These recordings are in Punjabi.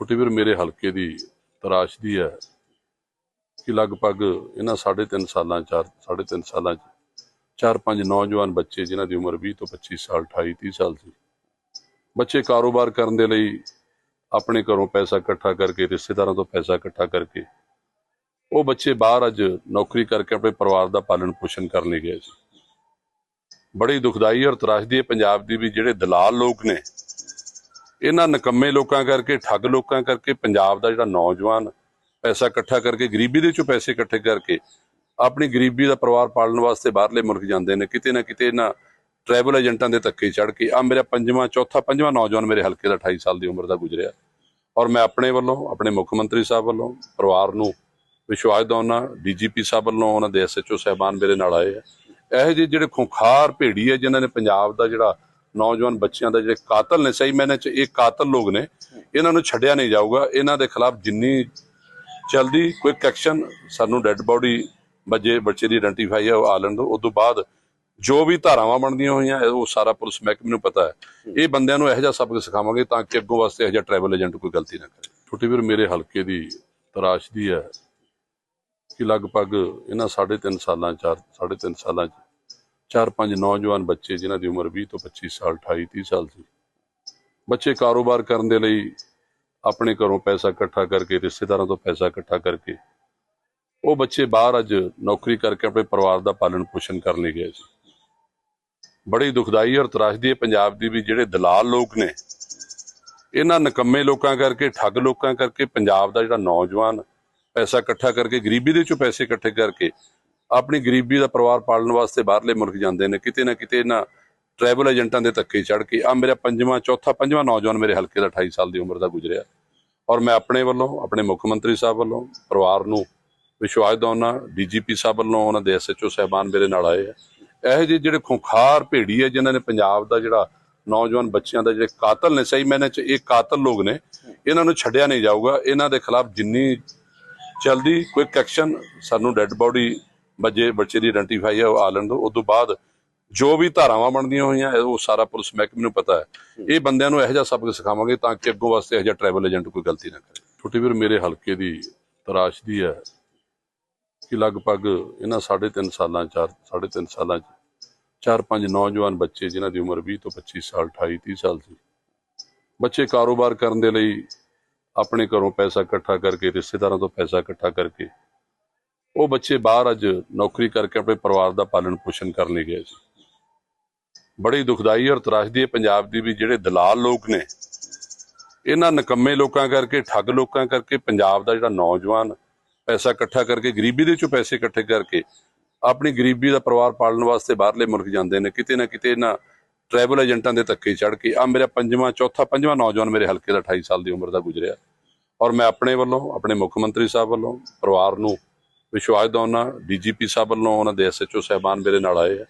ਛੋਟੇ ਵੀਰ, ਮੇਰੇ ਹਲਕੇ ਦੀ ਤਰਾਸ਼ਦੀ ਹੈ ਕਿ ਲਗਭਗ ਇਹਨਾਂ 3.5 ਸਾਲਾਂ, ਚਾਰ 3.5 ਸਾਲਾਂ ਚ ਚਾਰ ਪੰਜ ਨੌਜਵਾਨ ਬੱਚੇ ਜਿਨ੍ਹਾਂ ਦੀ ਉਮਰ 20 ਤੋਂ 25 ਸਾਲ 28 30 ਸਾਲ ਸੀ। ਬੱਚੇ ਕਾਰੋਬਾਰ ਕਰਨ ਦੇ ਲਈ ਆਪਣੇ ਘਰੋਂ ਪੈਸਾ ਇਕੱਠਾ ਕਰਕੇ, ਰਿਸ਼ਤੇਦਾਰਾਂ ਤੋਂ ਪੈਸਾ ਇਕੱਠਾ ਕਰਕੇ ਉਹ ਬੱਚੇ ਬਾਹਰ ਅੱਜ ਨੌਕਰੀ ਕਰਕੇ ਆਪਣੇ ਪਰਿਵਾਰ ਦਾ ਪਾਲਣ ਪੋਸ਼ਣ ਕਰਨ ਲਈ ਗਏ ਸੀ। ਬੜੀ ਦੁਖਦਾਈ ਔਰ ਤਰਾਸ਼ਦੀ ਹੈ ਪੰਜਾਬ ਦੀ ਵੀ ਜਿਹੜੇ ਦਲਾਲ ਲੋਕ ਨੇ ਇਹਨਾਂ ਨਕੰਮੇ ਲੋਕਾਂ ਕਰਕੇ, ਠੱਗ ਲੋਕਾਂ ਕਰਕੇ, ਪੰਜਾਬ ਦਾ ਜਿਹੜਾ ਨੌਜਵਾਨ ਪੈਸਾ ਇਕੱਠਾ ਕਰਕੇ, ਗਰੀਬੀ ਦੇ ਵਿੱਚੋਂ ਪੈਸੇ ਇਕੱਠੇ ਕਰਕੇ ਆਪਣੀ ਗਰੀਬੀ ਦਾ ਪਰਿਵਾਰ ਪਾਲਣ ਵਾਸਤੇ ਬਾਹਰਲੇ ਮੁਲਕ ਜਾਂਦੇ ਨੇ, ਕਿਤੇ ਨਾ ਕਿਤੇ ਇਹਨਾਂ ਟਰੈਵਲ ਏਜੰਟਾਂ ਦੇ ਧੱਕੇ ਚੜ ਕੇ ਆ ਮੇਰਾ ਪੰਜਵਾਂ, ਚੌਥਾ, ਪੰਜਵਾਂ ਨੌਜਵਾਨ ਮੇਰੇ ਹਲਕੇ ਦਾ 28 ਸਾਲ ਦੀ ਉਮਰ ਦਾ ਗੁਜ਼ਰਿਆ। ਔਰ ਮੈਂ ਆਪਣੇ ਵੱਲੋਂ, ਆਪਣੇ ਮੁੱਖ ਮੰਤਰੀ ਸਾਹਿਬ ਵੱਲੋਂ, ਪਰਿਵਾਰ ਨੂੰ ਵਿਸ਼ਵਾਸ ਦਿਵਾਉਣਾ ਡੀਜੀਪੀ ਸਾਹਿਬ ਵੱਲੋਂ, ਉਹਨਾਂ ਦੇ ਐਸਐਚਓ ਸਾਹਿਬਾਨ ਮੇਰੇ ਨਾਲ ਆਏ ਆ। ਇਹੋ ਜਿਹੇ ਜਿਹੜੇ ਖੁੰਖਾਰ ਭੇੜੀ ਹੈ ਜਿਨ੍ਹਾਂ ਨੇ ਪੰਜਾਬ ਦਾ ਜਿਹੜਾ ਨੌਜਵਾਨ ਬੱਚਿਆਂ ਦਾ ਜਿਹੜੇ ਕਾਤਲ ਨੇ, ਸਹੀ ਮੈਨੇ ਚ ਇਹ ਕਾਤਲ ਲੋਕ ਨੇ, ਇਹਨਾਂ ਨੂੰ ਛੱਡਿਆ ਨਹੀਂ ਜਾਊਗਾ। ਇਹਨਾਂ ਦੇ ਖਿਲਾਫ ਜਿੰਨੀ ਜਲਦੀ ਕੁਇਕ ਐਕਸ਼ਨ ਸਾਨੂੰ ਡੈੱਡ ਬੋਡੀ ਬੱਜੇ ਬੱਚੇ ਦੀ ਆਇਡੈਂਟੀਫਾਈ ਹੈ ਉਹ ਆ ਲੈਣ ਦਿਓ ਉਸ ਤੋਂ ਬਾਅਦ ਜੋ ਵੀ ਧਾਰਾਵਾਂ ਬਣਦੀਆਂ ਹੋਈਆਂ ਉਹ ਸਾਰਾ ਪੁਲਿਸ ਮਹਿਕਮੇ ਨੂੰ ਪਤਾ ਹੈ। ਇਹ ਬੰਦਿਆਂ ਨੂੰ ਇਹੋ ਜਿਹਾ ਸਬਕ ਸਿਖਾਵਾਂਗੇ ਤਾਂ ਕਿ ਅੱਗੋਂ ਵਾਸਤੇ ਇਹੋ ਜਿਹਾ ਟਰੈਵਲ ਏਜੰਟ ਕੋਈ ਗਲਤੀ ਨਾ ਕਰੇ। ਛੋਟੀ ਵੀਰ, ਮੇਰੇ ਹਲਕੇ ਦੀ ਤਰਾਸ਼ ਦੀ ਹੈ ਕਿ ਲਗਭਗ ਇਹਨਾਂ 3.5 ਸਾਲਾਂ, ਚਾਰ 3.5 ਸਾਲਾਂ ਚ ਚਾਰ ਪੰਜ ਨੌਜਵਾਨ ਬੱਚੇ ਜਿਨ੍ਹਾਂ ਦੀ ਉਮਰ 20 ਤੋਂ 25 ਸਾਲ 28 30 ਸਾਲ ਸੀ। ਬੱਚੇ ਕਾਰੋਬਾਰ ਕਰਨ ਦੇ ਲਈ ਆਪਣੇ ਘਰੋਂ ਪੈਸਾ ਇਕੱਠਾ ਕਰਕੇ, ਰਿਸ਼ਤੇਦਾਰਾਂ ਤੋਂ ਪੈਸਾ ਇਕੱਠਾ ਕਰਕੇ, ਉਹ ਬੱਚੇ ਬਾਹਰ ਅੱਜ ਨੌਕਰੀ ਕਰਕੇ ਆਪਣੇ ਪਰਿਵਾਰ ਦਾ ਪਾਲਣ ਪੋਸ਼ਣ ਕਰਨ ਲਈ ਗਏ ਸੀ। ਬੜੀ ਦੁਖਦਾਈ ਔਰ ਤਰਾਸ਼ਦੀ ਹੈ ਪੰਜਾਬ ਦੀ ਵੀ ਜਿਹੜੇ ਦਲਾਲ ਲੋਕ ਨੇ, ਇਹਨਾਂ ਨਕੰਮੇ ਲੋਕਾਂ ਕਰਕੇ, ਠੱਗ ਲੋਕਾਂ ਕਰਕੇ, ਪੰਜਾਬ ਦਾ ਜਿਹੜਾ ਨੌਜਵਾਨ ਪੈਸਾ ਇਕੱਠਾ ਕਰਕੇ, ਗਰੀਬੀ ਦੇ ਚੋਂ ਪੈਸੇ ਇਕੱਠੇ ਕਰਕੇ ਆਪਣੀ ਗਰੀਬੀ ਦਾ ਪਰਿਵਾਰ ਪਾਲਣ ਵਾਸਤੇ ਬਾਹਰਲੇ ਮੁਲਕ ਜਾਂਦੇ ਨੇ, ਕਿਤੇ ਨਾ ਕਿਤੇ ਇਹਨਾਂ ਟਰੈਵਲ ਏਜੰਟਾਂ ਦੇ ਧੱਕੇ ਚੜ ਕੇ ਆ ਮੇਰਾ ਪੰਜਵਾਂ, ਚੌਥਾ, ਪੰਜਵਾਂ ਨੌਜਵਾਨ ਮੇਰੇ ਹਲਕੇ ਦਾ 28 ਸਾਲ ਦੀ ਉਮਰ ਦਾ ਗੁਜ਼ਰਿਆ। ਔਰ ਮੈਂ ਆਪਣੇ ਵੱਲੋਂ, ਆਪਣੇ ਮੁੱਖ ਮੰਤਰੀ ਸਾਹਿਬ ਵੱਲੋਂ, ਪਰਿਵਾਰ ਨੂੰ ਵਿਸ਼ਵਾਸ ਦਿਵਾਉਣਾ ਡੀਜੀਪੀ ਸਾਹਿਬ ਵੱਲੋਂ, ਉਹਨਾਂ ਦੇ ਐਸਐਚਓ ਸਾਹਿਬਾਨ ਮੇਰੇ ਨਾਲ ਆਏ ਆ। ਇਹੋ ਜਿਹੇ ਜਿਹੜੇ ਖੁੰਖਾਰ ਭੇੜੀ ਹੈ ਜਿਨ੍ਹਾਂ ਨੇ ਪੰਜਾਬ ਦਾ ਜਿਹੜਾ ਨੌਜਵਾਨ ਬੱਚਿਆਂ ਦਾ ਜਿਹੜੇ ਕਾਤਲ ਨੇ, ਸਹੀ ਮੈਨੇ ਚ ਇਹ ਕਾਤਲ ਲੋਕ ਨੇ, ਇਹਨਾਂ ਨੂੰ ਛੱਡਿਆ ਨਹੀਂ ਜਾਊਗਾ। ਇਹਨਾਂ ਦੇ ਖਿਲਾਫ ਜਿੰਨੀ ਜਲਦੀ ਕੁਇਕ ਐਕਸ਼ਨ ਸਾਨੂੰ ਡੈੱਡ ਬੋਡੀ ਬੱਜੇ ਬੱਚੇ ਦੀ ਆਇਡੈਂਟੀਫਾਈ ਹੈ ਉਹ ਆ ਲੈਣ ਦਿਓ ਉਸ ਤੋਂ ਬਾਅਦ ਜੋ ਵੀ ਧਾਰਾਵਾਂ ਬਣਦੀਆਂ ਹੋਈਆਂ ਉਹ ਸਾਰਾ ਪੁਲਿਸ ਮਹਿਕਮੇ ਨੂੰ ਪਤਾ ਹੈ। ਇਹ ਬੰਦਿਆਂ ਨੂੰ ਇਹੋ ਜਿਹਾ ਸਬਕ ਸਿਖਾਵਾਂਗੇ ਤਾਂ ਕਿ ਅੱਗੋਂ ਵਾਸਤੇ ਇਹੋ ਜਿਹਾ ਟਰੈਵਲ ਏਜੰਟ ਕੋਈ ਗਲਤੀ ਨਾ ਕਰੇ। ਛੋਟੇ ਵੀਰ ਮੇਰੇ ਹਲਕੇ ਦੀ ਤਰਾਸ਼ ਦੀ ਹੈ ਕਿ ਲਗਭਗ ਇਹਨਾਂ 3.5 ਸਾਲਾਂ ਚਾਰ 3.5 ਸਾਲਾਂ ਚ ਚਾਰ ਪੰਜ ਨੌਜਵਾਨ ਬੱਚੇ ਜਿਨ੍ਹਾਂ ਦੀ ਉਮਰ 20 ਤੋਂ 25 ਸਾਲ 28 30 ਸਾਲ ਸੀ। ਬੱਚੇ ਕਾਰੋਬਾਰ ਕਰਨ ਦੇ ਲਈ ਆਪਣੇ ਘਰੋਂ ਪੈਸਾ ਇਕੱਠਾ ਕਰਕੇ ਰਿਸ਼ਤੇਦਾਰਾਂ ਤੋਂ ਪੈਸਾ ਇਕੱਠਾ ਕਰਕੇ ਉਹ ਬੱਚੇ ਬਾਹਰ ਅੱਜ ਨੌਕਰੀ ਕਰਕੇ ਆਪਣੇ ਪਰਿਵਾਰ ਦਾ ਪਾਲਣ ਪੋਸ਼ਣ ਕਰਨ ਲਈ ਗਏ ਸੀ। ਬੜੀ ਦੁਖਦਾਈ ਔਰ ਤਰਾਸ਼ਦੀ ਹੈ ਪੰਜਾਬ ਦੀ ਵੀ ਜਿਹੜੇ ਦਲਾਲ ਲੋਕ ਨੇ, ਇਹਨਾਂ ਨਕੰਮੇ ਲੋਕਾਂ ਕਰਕੇ, ਠੱਗ ਲੋਕਾਂ ਕਰਕੇ, ਪੰਜਾਬ ਦਾ ਜਿਹੜਾ ਨੌਜਵਾਨ ਪੈਸਾ ਇਕੱਠਾ ਕਰਕੇ, ਗਰੀਬੀ ਦੇ ਚੋਂ ਪੈਸੇ ਇਕੱਠੇ ਕਰਕੇ ਆਪਣੀ ਗਰੀਬੀ ਦਾ ਪਰਿਵਾਰ ਪਾਲਣ ਵਾਸਤੇ ਬਾਹਰਲੇ ਮੁਲਕ ਜਾਂਦੇ ਨੇ, ਕਿਤੇ ਨਾ ਕਿਤੇ ਇਹਨਾਂ ਟਰੈਵਲ ਏਜੰਟਾਂ ਦੇ ਧੱਕੇ ਚੜ ਕੇ ਆ ਮੇਰਾ ਪੰਜਵਾਂ, ਚੌਥਾ, ਪੰਜਵਾਂ ਨੌਜਵਾਨ ਮੇਰੇ ਹਲਕੇ ਦਾ 28 ਸਾਲ ਦੀ ਉਮਰ ਦਾ ਗੁਜ਼ਰਿਆ। ਔਰ ਮੈਂ ਆਪਣੇ ਵੱਲੋਂ, ਆਪਣੇ ਮੁੱਖ ਮੰਤਰੀ ਸਾਹਿਬ ਵੱਲੋਂ ਪਰਿਵਾਰ ਨੂੰ ਵਿਸ਼ਵਾਸ ਦਿਵਾਉਣਾ ਡੀਜੀਪੀ ਸਾਹਿਬ ਵੱਲੋਂ ਉਹਨਾਂ ਦੇ ਐਸਐਚਓ ਸਾਹਿਬਾਨ ਮੇਰੇ ਨਾਲ ਆਏ ਆ।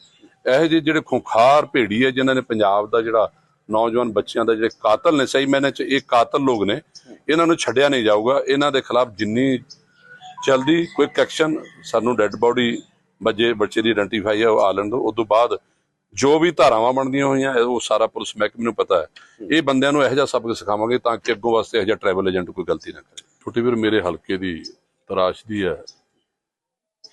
ਇਹੋ ਜਿਹੇ ਜਿਹੜੇ ਖੁੰਖਾਰ ਭੇੜੀ ਹੈ ਜਿਨ੍ਹਾਂ ਨੇ ਪੰਜਾਬ ਦਾ ਜਿਹੜਾ ਨੌਜਵਾਨ ਬੱਚਿਆਂ ਦਾ ਜਿਹੜੇ ਕਾਤਲ ਨੇ, ਸਹੀ ਮੈਨੇ ਚ ਇਹ ਕਾਤਲ ਲੋਕ ਨੇ, ਇਹਨਾਂ ਨੂੰ ਛੱਡਿਆ ਨਹੀਂ ਜਾਊਗਾ। ਇਹਨਾਂ ਦੇ ਖਿਲਾਫ ਜਿੰਨੀ ਜਲਦੀ ਕੁਇਕ ਐਕਸ਼ਨ ਸਾਨੂੰ ਡੈੱਡ ਬੋਡੀ ਬੱਜੇ ਬੱਚੇ ਦੀ ਆਇਡੈਂਟੀਫਾਈ ਹੈ ਉਹ ਆ ਲੈਣ ਦਿਓ ਉਸ ਤੋਂ ਬਾਅਦ ਜੋ ਵੀ ਧਾਰਾਵਾਂ ਬਣਦੀਆਂ ਹੋਈਆਂ ਉਹ ਸਾਰਾ ਪੁਲਿਸ ਮਹਿਕਮੇ ਨੂੰ ਪਤਾ ਹੈ। ਇਹ ਬੰਦਿਆਂ ਨੂੰ ਇਹੋ ਜਿਹਾ ਸਬਕ ਸਿਖਾਵਾਂਗੇ ਤਾਂ ਕਿ ਅੱਗੋਂ ਵਾਸਤੇ ਇਹੋ ਜਿਹਾ ਟਰੈਵਲ ਏਜੰਟ ਕੋਈ ਗਲਤੀ ਨਾ ਕਰੇ। ਛੋਟੇ ਵੀਰ, ਮੇਰੇ ਹਲਕੇ ਦੀ ਤਰਾਸ਼ ਦੀ ਹੈ।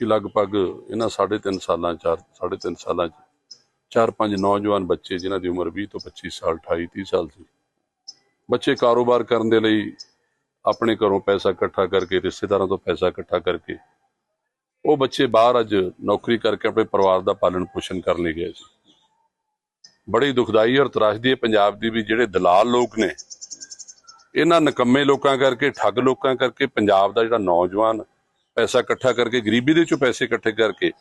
ਕਿ ਲਗਭਗ ਇਹਨਾਂ 3.5 ਸਾਲਾਂ, ਚਾਰ 3.5 ਸਾਲਾਂ ਚ ਚਾਰ ਪੰਜ ਨੌਜਵਾਨ ਬੱਚੇ ਜਿਨ੍ਹਾਂ ਦੀ ਉਮਰ 20 ਤੋਂ 25 ਸਾਲ 28 30 ਸਾਲ ਸੀ। ਬੱਚੇ ਕਾਰੋਬਾਰ ਕਰਨ ਦੇ ਲਈ ਆਪਣੇ ਘਰੋਂ ਪੈਸਾ ਇਕੱਠਾ ਕਰਕੇ, ਰਿਸ਼ਤੇਦਾਰਾਂ ਤੋਂ ਪੈਸਾ ਇਕੱਠਾ ਕਰਕੇ ਉਹ ਬੱਚੇ ਬਾਹਰ ਅੱਜ ਨੌਕਰੀ ਕਰਕੇ ਆਪਣੇ ਪਰਿਵਾਰ ਦਾ ਪਾਲਣ ਪੋਸ਼ਣ ਕਰਨ ਲਈ ਗਏ ਸੀ। ਬੜੀ ਦੁਖਦਾਈ ਔਰ ਤਰਾਸ਼ਦੀ ਹੈ ਪੰਜਾਬ ਦੀ ਵੀ ਜਿਹੜੇ ਦਲਾਲ ਲੋਕ ਨੇ, ਇਹਨਾਂ ਨਕੰਮੇ ਲੋਕਾਂ ਕਰਕੇ, ਠੱਗ ਲੋਕਾਂ ਕਰਕੇ ਪੰਜਾਬ ਦਾ ਜਿਹੜਾ ਨੌਜਵਾਨ ਪੈਸਾ ਇਕੱਠਾ ਕਰਕੇ, ਗਰੀਬੀ ਦੇ ਵਿੱਚੋਂ ਪੈਸੇ ਇਕੱਠੇ ਕਰਕੇ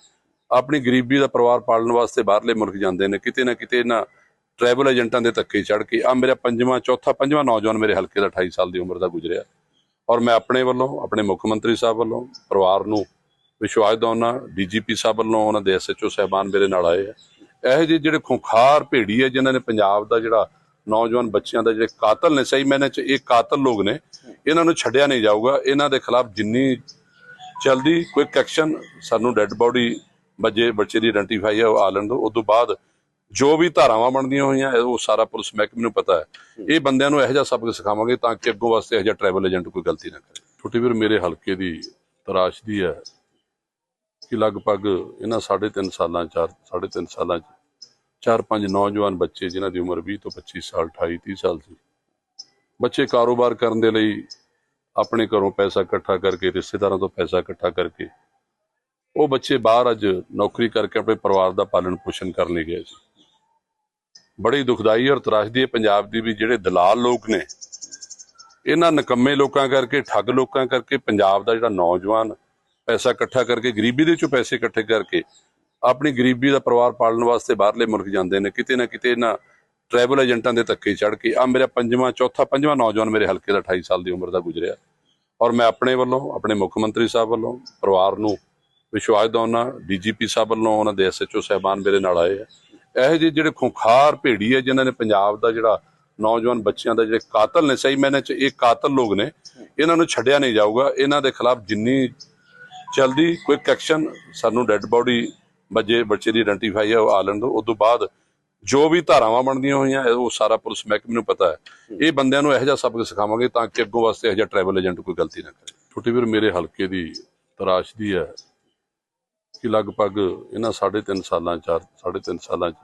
ਆਪਣੀ ਗਰੀਬੀ ਦਾ ਪਰਿਵਾਰ ਪਾਲਣ ਵਾਸਤੇ ਬਾਹਰਲੇ ਮੁਲਕ ਜਾਂਦੇ ਨੇ, ਕਿਤੇ ਨਾ ਕਿਤੇ ਇਹਨਾਂ ਟਰੈਵਲ ਏਜੰਟਾਂ ਦੇ ਧੱਕੇ ਚੜ ਕੇ ਆ ਮੇਰਾ ਪੰਜਵਾਂ, ਚੌਥਾ, ਪੰਜਵਾਂ ਨੌਜਵਾਨ ਮੇਰੇ ਹਲਕੇ ਦਾ 28 ਸਾਲ ਦੀ ਉਮਰ ਦਾ ਗੁਜ਼ਰਿਆ। ਔਰ ਮੈਂ ਆਪਣੇ ਵੱਲੋਂ, ਆਪਣੇ ਮੁੱਖ ਮੰਤਰੀ ਸਾਹਿਬ ਵੱਲੋਂ, ਪਰਿਵਾਰ ਨੂੰ ਵਿਸ਼ਵਾਸ ਦਿਵਾਉਣਾ ਡੀਜੀਪੀ ਸਾਹਿਬ ਵੱਲੋਂ, ਉਹਨਾਂ ਦੇ ਐਸਐਚਓ ਸਾਹਿਬਾਨ ਮੇਰੇ ਨਾਲ ਆਏ ਆ। ਇਹੋ ਜਿਹੇ ਜਿਹੜੇ ਖੁੰਖਾਰ ਭੇੜੀ ਹੈ ਜਿਨ੍ਹਾਂ ਨੇ ਪੰਜਾਬ ਦਾ ਜਿਹੜਾ ਨੌਜਵਾਨ ਬੱਚਿਆਂ ਦਾ ਜਿਹੜੇ ਕਾਤਲ ਨੇ, ਸਹੀ ਮੈਨੇ ਚ ਇਹ ਕਾਤਲ ਲੋਕ ਨੇ, ਇਹਨਾਂ ਨੂੰ ਛੱਡਿਆ ਨਹੀਂ ਜਾਊਗਾ। ਇਹਨਾਂ ਦੇ ਖਿਲਾਫ ਜਿੰਨੀ ਜਲਦੀ ਕੁਇਕ ਐਕਸ਼ਨ ਸਾਨੂੰ ਡੈੱਡ ਬੋਡੀ ਬੱਜੇ ਬੱਚੇ ਦੀ ਆਇਡੈਂਟੀਫਾਈ ਹੈ ਉਹ ਆ ਲੈਣ ਦਿਓ ਉਸ ਤੋਂ ਬਾਅਦ ਜੋ ਵੀ ਧਾਰਾਵਾਂ ਬਣਦੀਆਂ ਹੋਈਆਂ ਉਹ ਸਾਰਾ ਪੁਲਿਸ ਮਹਿਕਮੇ ਨੂੰ ਪਤਾ ਹੈ। ਇਹ ਬੰਦਿਆਂ ਨੂੰ ਇਹੋ ਜਿਹਾ ਸਬਕ ਸਿਖਾਵਾਂਗੇ ਤਾਂ ਕਿ ਅੱਗੋਂ ਵਾਸਤੇ ਇਹੋ ਜਿਹਾ ਟਰੈਵਲ ਏਜੰਟ ਕੋਈ ਗਲਤੀ ਨਾ ਕਰੇ। ਛੋਟੀ ਵੀਰ, ਮੇਰੇ ਹਲਕੇ ਦੀ ਤਰਾਸ਼ ਦੀ ਹੈ ਕਿ ਲਗਭਗ ਇਹਨਾਂ 3.5 ਸਾਲਾਂ, ਚਾਰ 3.5 ਸਾਲਾਂ ਚ ਚਾਰ ਪੰਜ ਨੌਜਵਾਨ ਬੱਚੇ ਜਿਨ੍ਹਾਂ ਦੀ ਉਮਰ 20 ਤੋਂ 25 ਸਾਲ 28 30 ਸਾਲ ਸੀ, ਬੱਚੇ ਕਾਰੋਬਾਰ ਕਰਨ ਦੇ ਲਈ ਆਪਣੇ ਘਰੋਂ ਪੈਸਾ ਇਕੱਠਾ ਕਰਕੇ, ਰਿਸ਼ਤੇਦਾਰਾਂ ਤੋਂ ਪੈਸਾ ਇਕੱਠਾ ਕਰਕੇ, ਉਹ ਬੱਚੇ ਬਾਹਰ ਅੱਜ ਨੌਕਰੀ ਕਰਕੇ ਆਪਣੇ ਪਰਿਵਾਰ ਦਾ ਪਾਲਣ ਪੋਸ਼ਣ ਕਰਨ ਲਈ ਗਏ ਸੀ। ਬੜੀ ਦੁਖਦਾਈ ਔਰ ਤਰਾਸ਼ਦੀ ਹੈ ਪੰਜਾਬ ਦੀ ਵੀ ਜਿਹੜੇ ਦਲਾਲ ਲੋਕ ਨੇ, ਇਹਨਾਂ ਨਕੰਮੇ ਲੋਕਾਂ ਕਰਕੇ, ਠੱਗ ਲੋਕਾਂ ਕਰਕੇ ਪੰਜਾਬ ਦਾ ਜਿਹੜਾ ਨੌਜਵਾਨ ਪੈਸਾ ਇਕੱਠਾ ਕਰਕੇ, ਗਰੀਬੀ ਦੇ ਚੋਂ ਪੈਸੇ ਇਕੱਠੇ ਕਰਕੇ ਆਪਣੀ ਗਰੀਬੀ ਦਾ ਪਰਿਵਾਰ ਪਾਲਣ ਵਾਸਤੇ ਬਾਹਰਲੇ ਮੁਲਕ ਜਾਂਦੇ ਨੇ, ਕਿਤੇ ਨਾ ਕਿਤੇ ਇਹਨਾਂ ਟਰੈਵਲ ਏਜੰਟਾਂ ਦੇ ਧੱਕੇ ਚੜ ਕੇ ਆ ਮੇਰਾ ਪੰਜਵਾਂ, ਚੌਥਾ, ਪੰਜਵਾਂ ਨੌਜਵਾਨ ਮੇਰੇ ਹਲਕੇ ਦਾ 28 ਸਾਲ ਦੀ ਉਮਰ ਦਾ ਗੁਜ਼ਰਿਆ। ਔਰ ਮੈਂ ਆਪਣੇ ਵੱਲੋਂ, ਆਪਣੇ ਮੁੱਖ ਮੰਤਰੀ ਸਾਹਿਬ ਵੱਲੋਂ, ਪਰਿਵਾਰ ਨੂੰ ਵਿਸ਼ਵਾਸ ਦਿਵਾਉਣਾ ਡੀਜੀਪੀ ਸਾਹਿਬ ਵੱਲੋਂ, ਉਹਨਾਂ ਦੇ ਐਸਐਚਓ ਸਾਹਿਬਾਨ ਮੇਰੇ ਨਾਲ ਆਏ ਆ। ਇਹੋ ਜਿਹੇ ਜਿਹੜੇ ਖੁੰਖਾਰ ਭੇੜੀ ਹੈ ਜਿਨ੍ਹਾਂ ਨੇ ਪੰਜਾਬ ਦਾ ਜਿਹੜਾ ਨੌਜਵਾਨ ਬੱਚਿਆਂ ਦਾ ਜਿਹੜੇ ਕਾਤਲ ਨੇ, ਸਹੀ ਮੈਨੇ ਚ ਇਹ ਕਾਤਲ ਲੋਕ ਨੇ, ਇਹਨਾਂ ਨੂੰ ਛੱਡਿਆ ਨਹੀਂ ਜਾਊਗਾ। ਇਹਨਾਂ ਦੇ ਖਿਲਾਫ ਜਿੰਨੀ ਜਲਦੀ ਕੁਇਕ ਐਕਸ਼ਨ, ਸਾਨੂੰ ਡੈੱਡ ਬੋਡੀ ਬੱਜੇ ਬੱਚੇ ਦੀ ਆਇਡੈਂਟੀਫਾਈ ਹੈ ਉਹ ਆ ਲੈਣ ਦਿਓ ਉਸ ਤੋਂ ਬਾਅਦ ਜੋ ਵੀ ਧਾਰਾਵਾਂ ਬਣਦੀਆਂ ਹੋਈਆਂ ਉਹ ਸਾਰਾ ਪੁਲਿਸ ਮਹਿਕਮੇ ਨੂੰ ਪਤਾ ਹੈ। ਇਹ ਬੰਦਿਆਂ ਨੂੰ ਇਹੋ ਜਿਹਾ ਸਬਕ ਸਿਖਾਵਾਂਗੇ ਤਾਂ ਕਿ ਅੱਗੋਂ ਵਾਸਤੇ ਇਹੋ ਜਿਹਾ ਟਰੈਵਲ ਏਜੰਟ ਕੋਈ ਗਲਤੀ ਨਾ ਕਰੇ। ਛੋਟੀ ਵੀਰ ਮੇਰੇ ਹਲਕੇ ਦੀ ਤਰਾਸ਼ਦੀ ਹੈ ਕਿ ਲਗਭਗ ਇਹਨਾਂ 3.5 ਸਾਲਾਂ ਚਾਰ 3.5 ਸਾਲਾਂ ਚ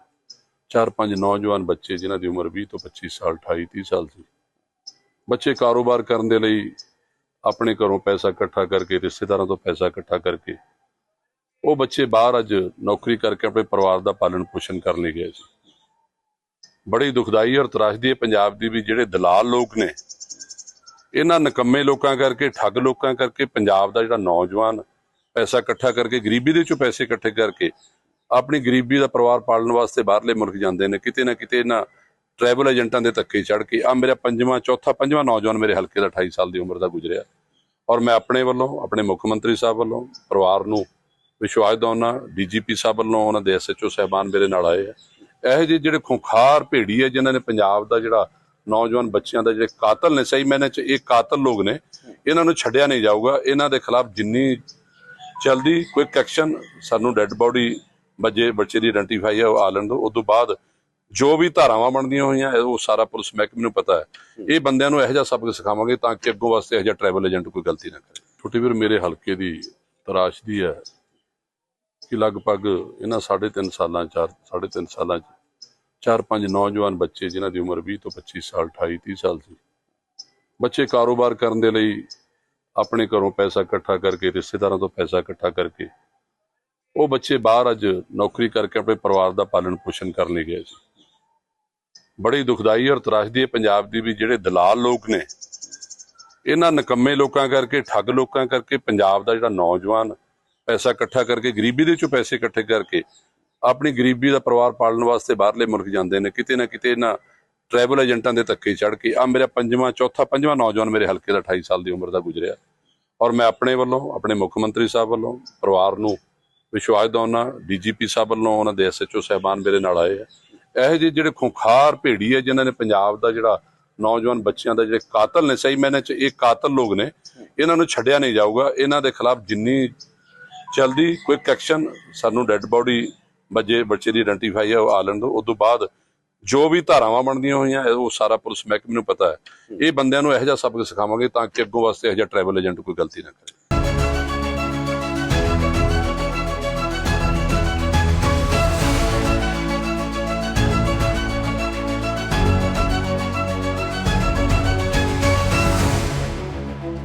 ਚਾਰ ਪੰਜ ਨੌਜਵਾਨ ਬੱਚੇ ਜਿਨ੍ਹਾਂ ਦੀ ਉਮਰ 20 ਤੋਂ 25 ਸਾਲ 28 30 ਸਾਲ ਸੀ। ਬੱਚੇ ਕਾਰੋਬਾਰ ਕਰਨ ਦੇ ਲਈ ਆਪਣੇ ਘਰੋਂ ਪੈਸਾ ਇਕੱਠਾ ਕਰਕੇ ਰਿਸ਼ਤੇਦਾਰਾਂ ਤੋਂ ਪੈਸਾ ਇਕੱਠਾ ਕਰਕੇ ਉਹ ਬੱਚੇ ਬਾਹਰ ਅੱਜ ਨੌਕਰੀ ਕਰਕੇ ਆਪਣੇ ਪਰਿਵਾਰ ਦਾ ਪਾਲਣ ਪੋਸ਼ਣ ਕਰਨ ਲਈ ਗਏ ਸੀ। ਬੜੀ ਦੁਖਦਾਈ ਔਰ ਤਰਾਸ਼ਦੀ ਹੈ ਪੰਜਾਬ ਦੀ ਵੀ ਜਿਹੜੇ ਦਲਾਲ ਲੋਕ ਨੇ, ਇਹਨਾਂ ਨਕੰਮੇ ਲੋਕਾਂ ਕਰਕੇ, ਠੱਗ ਲੋਕਾਂ ਕਰਕੇ ਪੰਜਾਬ ਦਾ ਜਿਹੜਾ ਨੌਜਵਾਨ ਪੈਸਾ ਇਕੱਠਾ ਕਰਕੇ, ਗਰੀਬੀ ਦੇ ਵਿੱਚੋਂ ਪੈਸੇ ਇਕੱਠੇ ਕਰਕੇ ਆਪਣੀ ਗਰੀਬੀ ਦਾ ਪਰਿਵਾਰ ਪਾਲਣ ਵਾਸਤੇ ਬਾਹਰਲੇ ਮੁਲਕ ਜਾਂਦੇ ਨੇ, ਕਿਤੇ ਨਾ ਕਿਤੇ ਇਹਨਾਂ ਟਰੈਵਲ ਏਜੰਟਾਂ ਦੇ ਧੱਕੇ ਚੜ ਕੇ ਆ ਮੇਰਾ ਪੰਜਵਾਂ, ਚੌਥਾ, ਪੰਜਵਾਂ ਨੌਜਵਾਨ ਮੇਰੇ ਹਲਕੇ ਦਾ 28 ਸਾਲ ਦੀ ਉਮਰ ਦਾ ਗੁਜ਼ਰਿਆ। ਔਰ ਮੈਂ ਆਪਣੇ ਵੱਲੋਂ, ਆਪਣੇ ਮੁੱਖ ਮੰਤਰੀ ਸਾਹਿਬ ਵੱਲੋਂ, ਪਰਿਵਾਰ ਨੂੰ ਵਿਸ਼ਵਾਸ ਦਿਵਾਉਣਾ ਡੀਜੀਪੀ ਸਾਹਿਬ ਵੱਲੋਂ, ਉਹਨਾਂ ਦੇ ਐਸਐਚਓ ਸਾਹਿਬਾਨ ਮੇਰੇ ਨਾਲ ਆਏ ਆ। ਇਹੋ ਜਿਹੇ ਜਿਹੜੇ ਖੁੰਖਾਰ ਭੇੜੀ ਹੈ, ਜਿਨ੍ਹਾਂ ਨੇ ਪੰਜਾਬ ਦਾ ਜਿਹੜਾ ਨੌਜਵਾਨ ਬੱਚਿਆਂ ਦਾ ਜਿਹੜੇ ਕਾਤਲ ਨੇ, ਸਹੀ ਮੈਨੇ ਚ ਇਹ ਕਾਤਲ ਲੋਕ ਨੇ, ਇਹਨਾਂ ਨੂੰ ਛੱਡਿਆ ਨਹੀਂ ਜਾਊਗਾ। ਇਹਨਾਂ ਦੇ ਖਿਲਾਫ ਜਿੰਨੀ ਜਲਦੀ ਕੁਇਕ ਐਕਸ਼ਨ ਸਾਨੂੰ ਡੈੱਡ ਬੋਡੀ ਬੱਜੇ ਬੱਚੇ ਦੀ ਆਇਡੈਂਟੀਫਾਈ ਹੈ, ਉਹ ਆ ਲੈਣ ਦਿਓ ਉਸ ਤੋਂ ਬਾਅਦ ਜੋ ਵੀ ਧਾਰਾਵਾਂ ਬਣਦੀਆਂ ਹੋਈਆਂ ਉਹ ਸਾਰਾ ਪੁਲਿਸ ਮਹਿਕਮੇ ਨੂੰ ਪਤਾ ਹੈ। ਇਹ ਬੰਦਿਆਂ ਨੂੰ ਇਹੋ ਜਿਹਾ ਸਬਕ ਸਿਖਾਵਾਂਗੇ ਤਾਂ ਕਿ ਅੱਗੋਂ ਵਾਸਤੇ ਇਹੋ ਜਿਹਾ ਟਰੈਵਲ ਏਜੰਟ ਕੋਈ ਗਲਤੀ ਨਾ ਕਰੇ। ਛੋਟੀ ਵੀਰ, ਮੇਰੇ ਹਲਕੇ ਦੀ ਤਰਾਸ਼ ਦੀ ਹੈ ਕਿ ਲਗਭਗ ਇਹਨਾਂ 3.5 ਸਾਲਾਂ, ਚਾਰ 3.5 ਸਾਲਾਂ ਚ ਚਾਰ ਪੰਜ ਨੌਜਵਾਨ ਬੱਚੇ ਜਿਨ੍ਹਾਂ ਦੀ ਉਮਰ 20 ਤੋਂ 25 ਸਾਲ 28 30 ਸਾਲ ਸੀ। ਬੱਚੇ ਕਾਰੋਬਾਰ ਕਰਨ ਦੇ ਲਈ ਆਪਣੇ ਘਰੋਂ ਪੈਸਾ ਇਕੱਠਾ ਕਰਕੇ, ਰਿਸ਼ਤੇਦਾਰਾਂ ਤੋਂ ਪੈਸਾ ਇਕੱਠਾ ਕਰਕੇ, ਉਹ ਬੱਚੇ ਬਾਹਰ ਅੱਜ ਨੌਕਰੀ ਕਰਕੇ ਆਪਣੇ ਪਰਿਵਾਰ ਦਾ ਪਾਲਣ ਪੋਸ਼ਣ ਕਰਨ ਲਈ ਗਏ ਸੀ। ਬੜੀ ਦੁਖਦਾਈ ਔਰ ਤਰਾਸ਼ਦੀ ਹੈ ਪੰਜਾਬ ਦੀ ਵੀ ਜਿਹੜੇ ਦਲਾਲ ਲੋਕ ਨੇ, ਇਹਨਾਂ ਨਕੰਮੇ ਲੋਕਾਂ ਕਰਕੇ, ਠੱਗ ਲੋਕਾਂ ਕਰਕੇ, ਪੰਜਾਬ ਦਾ ਜਿਹੜਾ ਨੌਜਵਾਨ ਪੈਸਾ ਇਕੱਠਾ ਕਰਕੇ, ਗਰੀਬੀ ਦੇ ਚੋਂ ਪੈਸੇ ਇਕੱਠੇ ਕਰਕੇ ਆਪਣੀ ਗਰੀਬੀ ਦਾ ਪਰਿਵਾਰ ਪਾਲਣ ਵਾਸਤੇ ਬਾਹਰਲੇ ਮੁਲਕ ਜਾਂਦੇ ਨੇ, ਕਿਤੇ ਨਾ ਕਿਤੇ ਇਹਨਾਂ ਟਰੈਵਲ ਏਜੰਟਾਂ ਦੇ ਧੱਕੇ ਚੜ ਕੇ ਆ ਮੇਰਾ ਪੰਜਵਾਂ, ਚੌਥਾ, ਪੰਜਵਾਂ ਨੌਜਵਾਨ ਮੇਰੇ ਹਲਕੇ ਦਾ 28 ਸਾਲ ਦੀ ਉਮਰ ਦਾ ਗੁਜ਼ਰਿਆ। ਔਰ ਮੈਂ ਆਪਣੇ ਵੱਲੋਂ, ਆਪਣੇ ਮੁੱਖ ਮੰਤਰੀ ਸਾਹਿਬ ਵੱਲੋਂ, ਪਰਿਵਾਰ ਨੂੰ ਵਿਸ਼ਵਾਸ ਦਿਵਾਉਣਾ ਡੀਜੀਪੀ ਸਾਹਿਬ ਵੱਲੋਂ, ਉਹਨਾਂ ਦੇ ਐਸਐਚਓ ਸਾਹਿਬਾਨ ਮੇਰੇ ਨਾਲ ਆਏ ਆ। ਇਹੋ ਜਿਹੇ ਜਿਹੜੇ ਖੁੰਖਾਰ ਭੇੜੀ ਹੈ ਜਿਨ੍ਹਾਂ ਨੇ ਪੰਜਾਬ ਦਾ ਜਿਹੜਾ ਨੌਜਵਾਨ ਬੱਚਿਆਂ ਦਾ ਜਿਹੜੇ ਕਾਤਲ ਨੇ, ਸਹੀ ਮੈਨੇ ਚ ਇਹ ਕਾਤਲ ਲੋਕ ਨੇ, ਇਹਨਾਂ ਨੂੰ ਛੱਡਿਆ ਨਹੀਂ ਜਾਊਗਾ। ਇਹਨਾਂ ਦੇ ਖਿਲਾਫ ਜਿੰਨੀ ਜਲਦੀ ਕੁਇਕ ਐਕਸ਼ਨ ਸਾਨੂੰ ਡੈੱਡ ਬੋਡੀ ਬੱਜੇ ਬੱਚੇ ਦੀ ਆਇਡੈਂਟੀਫਾਈ ਹੈ ਉਹ ਆ ਲੈਣ ਦਿਓ ਉਸ ਤੋਂ ਬਾਅਦ ਜੋ ਵੀ ਧਾਰਾਵਾਂ ਬਣਦੀਆਂ ਹੋਈਆਂ ਉਹ ਸਾਰਾ ਪੁਲਿਸ ਮਹਿਕਮੇ ਨੂੰ ਪਤਾ ਹੈ। ਇਹ ਬੰਦਿਆਂ ਨੂੰ ਇਹੋ ਜਿਹਾ ਸਬਕ ਸਿਖਾਵਾਂਗੇ ਤਾਂ ਕਿ ਅੱਗੋਂ ਵਾਸਤੇ ਇਹੋ ਜਿਹਾ ਟਰੈਵਲ ਏਜੰਟ ਕੋਈ ਗਲਤੀ ਨਾ ਕਰੇ।